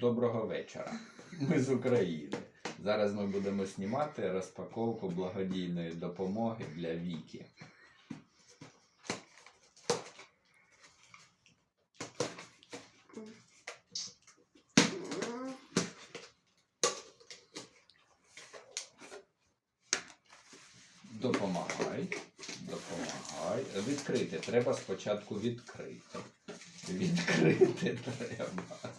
Доброго вечора. Ми з України. Зараз ми будемо знімати розпаковку благодійної допомоги для Віки. Допомагай. Допомагай. Відкрити. Треба спочатку відкрити. Відкрити треба.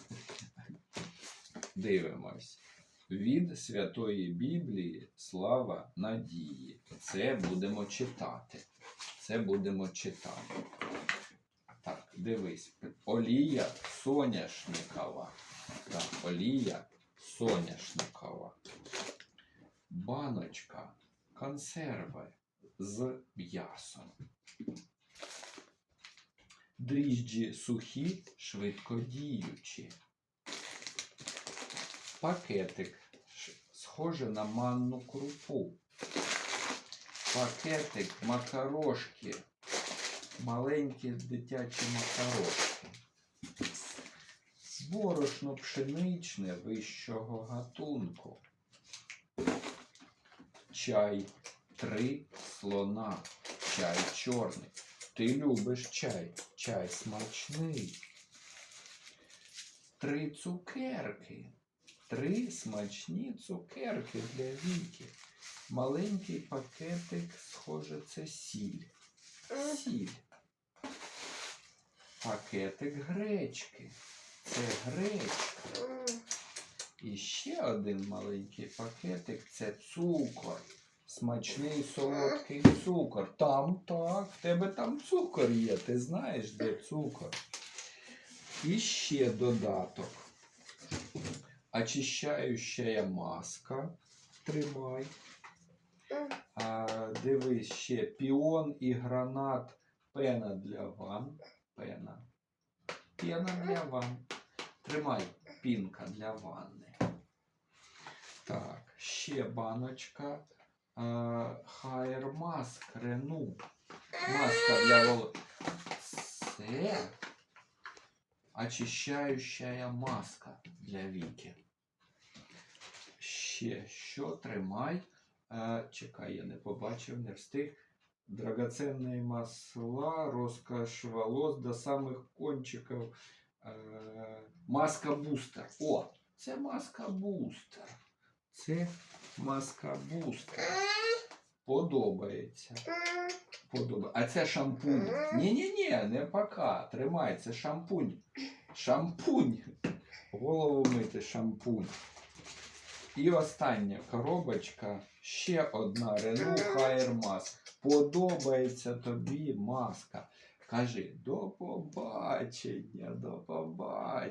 Дивимось. Від Святої Біблії слава надії. Це будемо читати. Це будемо читати. Так, дивись. Олія соняшникова. Так, олія соняшникова. Баночка консерви з м'ясом. Дріжджі сухі, швидкодіючі. Пакетик схоже на манну крупу. Пакетик макарошки. Маленькі дитячі макарошки. Борошно пшеничне вищого гатунку. Чай три слона. Чай чорний. Ти любиш чай. Чай смачний. Три цукерки. Три смачні цукерки для віки. Маленький пакетик, схоже, це сіль. Сіль. Пакетик гречки. Це гречка. І ще один маленький пакетик це цукор. Смачний солодкий цукор. Там так, в тебе там цукор є, ти знаєш, де цукор. І ще додаток. Очищаюча маска. Тримай. А, дивись ще піон і гранат. Пена для ван. Пена. Пена для ван. Тримай пінка для ванни. Так, ще баночка. Хайр маск Рену. Маска для волос. Це очищаюча маска для віки. Ще що тримай. Е, чекай, я не побачив, не встиг. Драгоценні масла, розкош волос до самих кончиків. Е, маска бустер. О, це маска бустер. Це маска бустер. Подобається. Подобається. А це шампунь. Ні-ні-ні, не пока. Тримай, це шампунь. Шампунь. Голову мити шампунь. І остання коробочка. Ще одна Hair Mask. Подобається тобі маска. Кажи до побачення, до побачення.